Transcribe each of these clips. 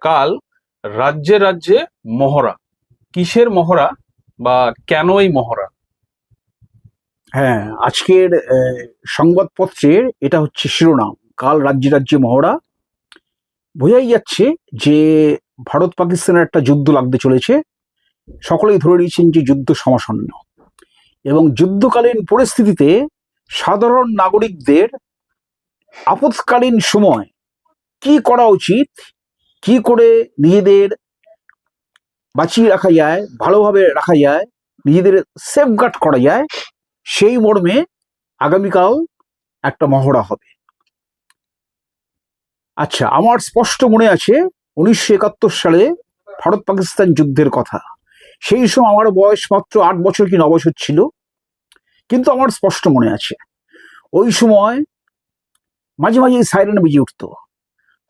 কাল রাজ্যে রাজ্যে মহড়া। কিসের মহড়া বা কেন এই মহড়া? হ্যাঁ আজকের সংবাদপত্রের এটা হচ্ছে শিরোনাম। কাল রাজ্যে রাজ্যে মহড়া। বোঝাই যাচ্ছে যে ভারত পাকিস্তানের একটা যুদ্ধ লাগতে চলেছে। সকলেই ধরে নিয়েছেন যে যুদ্ধ সমাসন্ন। এবং যুদ্ধকালীন পরিস্থিতিতে সাধারণ নাগরিকদের আপৎকালীন সময় কি করা উচিত কি করে নিজেদের বাঁচিয়ে রাখা যায়, ভালোভাবে রাখা যায়, নিজেদের সেফগার্ড করা যায়, সেই মর্মে আগামীকাল একটা মহড়া হবে। আচ্ছা আমার স্পষ্ট মনে আছে উনিশশো একাত্তর সালে ভারত পাকিস্তান যুদ্ধের কথা। সেই সময় আমার বয়স মাত্র আট বছর কি ন বছর ছিল। কিন্তু আমার স্পষ্ট মনে আছে, ওই সময় মাঝে মাঝে সাইরেন বেজে উঠতো।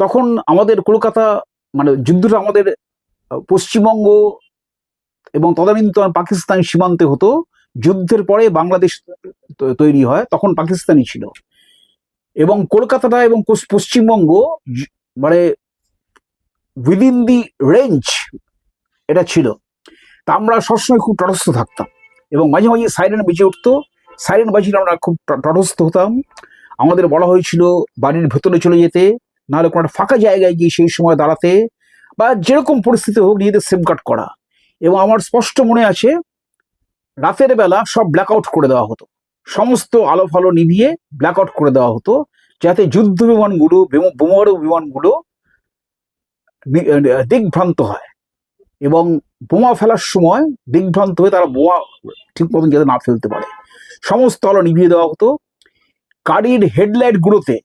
তখন আমাদের কলকাতা মানে যুদ্ধটা আমাদের পশ্চিমবঙ্গ এবং তদানীন্তন পাকিস্তান সীমান্তে হতো। যুদ্ধের পরে বাংলাদেশ তৈরি হয়, তখন পাকিস্তানি ছিল। এবং কলকাতাটা এবং পশ্চিমবঙ্গ মানে উইদিন দি রেঞ্জ এটা ছিল। তা আমরা সবসময় খুব তটস্থ থাকতাম এবং মাঝে মাঝে সাইরেন বেজে উঠতো। সাইরেন বাজিলে আমরা খুব তটস্থ হতাম। আমাদের বলা হয়েছিল বাড়ির ভেতরে চলে যেতে। নাহলে কোনো একটা ফাঁকা জায়গায় গিয়ে সেই সময় দাঁড়াতে বা যেরকম পরিস্থিতি হোক নিজেদের সেফগার্ড করা। এবং আমার স্পষ্ট মনে আছে, রাতের বেলা সব ব্ল্যাক আউট করে দেওয়া হতো। সমস্ত আলো ফালো নিভিয়ে ব্ল্যাক আউট করে দেওয়া হতো, যাতে যুদ্ধ বিমানগুলো, বিম- বোমারু বিমানগুলো দিগ্ভ্রান্ত হয়। এবং বোমা ফেলার সময় দিগ্ভ্রান্ত হয়ে তারা বোমা ঠিক মতন যাতে না ফেলতে পারে। সমস্ত আলো নিভিয়ে দেওয়া হতো। গাড়ির হেডলাইট গুলোতে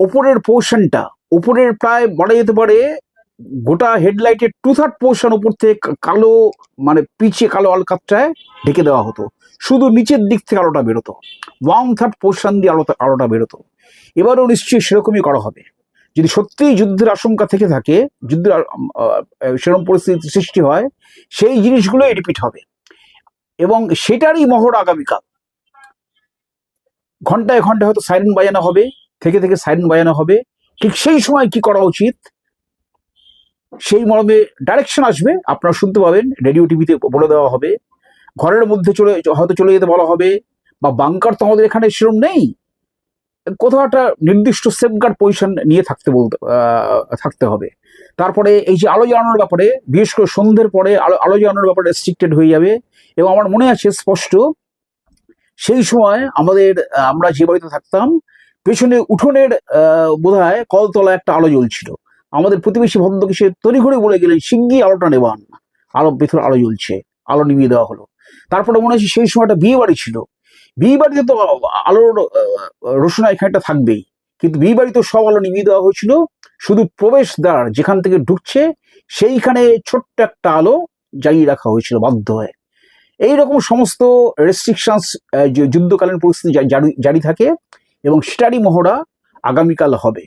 ওপরের পোর্শনটা, ওপরের প্রায় বলা যেতে পারে গোটা হেডলাইটের টু থার্ড পোর্শন উপর থেকে কালো মানে পিছে কালো আলকাতটায় ঢেকে দেওয়া হতো। শুধু নিচের দিক থেকে আলোটা বেরোতো। ওয়ান থার্ড পোর্শন দিয়ে আলোটা আলোটা বেরোতো। এবারও নিশ্চয়ই সেরকমই করা হবে। যদি সত্যিই যুদ্ধের আশঙ্কা থেকে থাকে, যুদ্ধের সেরকম পরিস্থিতি সৃষ্টি হয়, সেই জিনিসগুলোই রিপিট হবে। এবং সেটারই মহড় আগামীকাল। ঘন্টায় ঘন্টায় হয়তো সাইরেন বাজানো হবে। থেকে থেকে সাইরেন বাজানো হবে। ঠিক সেই সময় কি করা উচিত? সেই মর্মে ডাইরেকশন আসবে, আপনারা শুনতে পাবেন রেডিও টিভিতে বলে দেওয়া হবে। ঘরের মধ্যে চলে, হয়তো চলে যেতে বলা হবে, বা বাংকার তো আমাদের এখানে সেরকম নেই। কোথাও একটা নির্দিষ্ট সেফগার্ড পজিশন নিয়ে থাকতে বলতে থাকতে হবে। তারপরে এই যে আলো জ্বালানোর ব্যাপারে, বিশেষ করে সন্ধ্যের পরে আলো আলো জ্বালানোর ব্যাপারে রেস্ট্রিক্টেড হয়ে যাবে। এবং আমার মনে আছে স্পষ্ট, সেই সময় আমাদের, আমরা যে বাড়িতে থাকতাম পেছনে উঠোনের বোধ হয় কলতলা একটা আলো জ্বলছিল। আমাদের প্রতিবেশী ভদ্রকে সে তড়িঘড়ি বলে গেলেন শিগগির আলোটা নেবান আলো ভেতরে আলো জ্বলছে, আলো নিভিয়ে দেওয়া হলো। তারপরে মনে হচ্ছে সেই সময়টা বিয়ে বাড়ি ছিল। বিয়ে বাড়িতে তো আলোর রোশনা এখানটা থাকবেই। কিন্তু বিয়ে বাড়িতে সব আলো নিভিয়ে দেওয়া হয়েছিল। শুধু প্রবেশদ্বার যেখান থেকে ঢুকছে, সেইখানে ছোট্ট একটা আলো জ্বালিয়ে রাখা হয়েছিল বাধ্য হয়ে। এইরকম সমস্ত রেস্ট্রিকশনস যুদ্ধকালীন পরিস্থিতি জারি থাকে। এবং সেটারই মহড়া আগামীকাল হবে।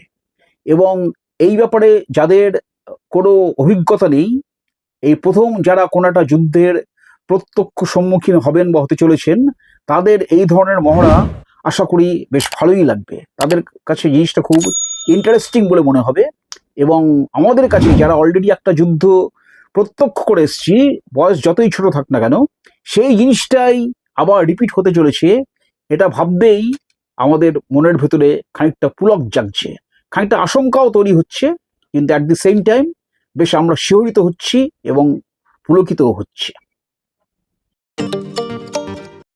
এবং এই ব্যাপারে যাদের কোনো অভিজ্ঞতা নেই, এই প্রথম যারা কোনো একটা যুদ্ধের প্রত্যক্ষ সম্মুখীন হবেন বা হতে চলেছেন, তাদের এই ধরনের মহড়া আশা করি বেশ ভালোই লাগবে। তাদের কাছে জিনিসটা খুব ইন্টারেস্টিং বলে মনে হবে। এবং আমাদের কাছে যারা অলরেডি একটা যুদ্ধ প্রত্যক্ষ করে এসছি, বয়স যতই ছোট থাক না কেন, সেই জিনিসটাই আবার রিপিট হতে চলেছে। এটা ভাবতেই আমাদের মনের ভেতরে খানিকটা পুলক জাগছে, খানিকটা আশঙ্কাও তৈরি হচ্ছে, কিন্তু অ্যাট দি সেম টাইম বেশ আমরা শিহরিত হচ্ছি এবং পুলকিতও হচ্ছে।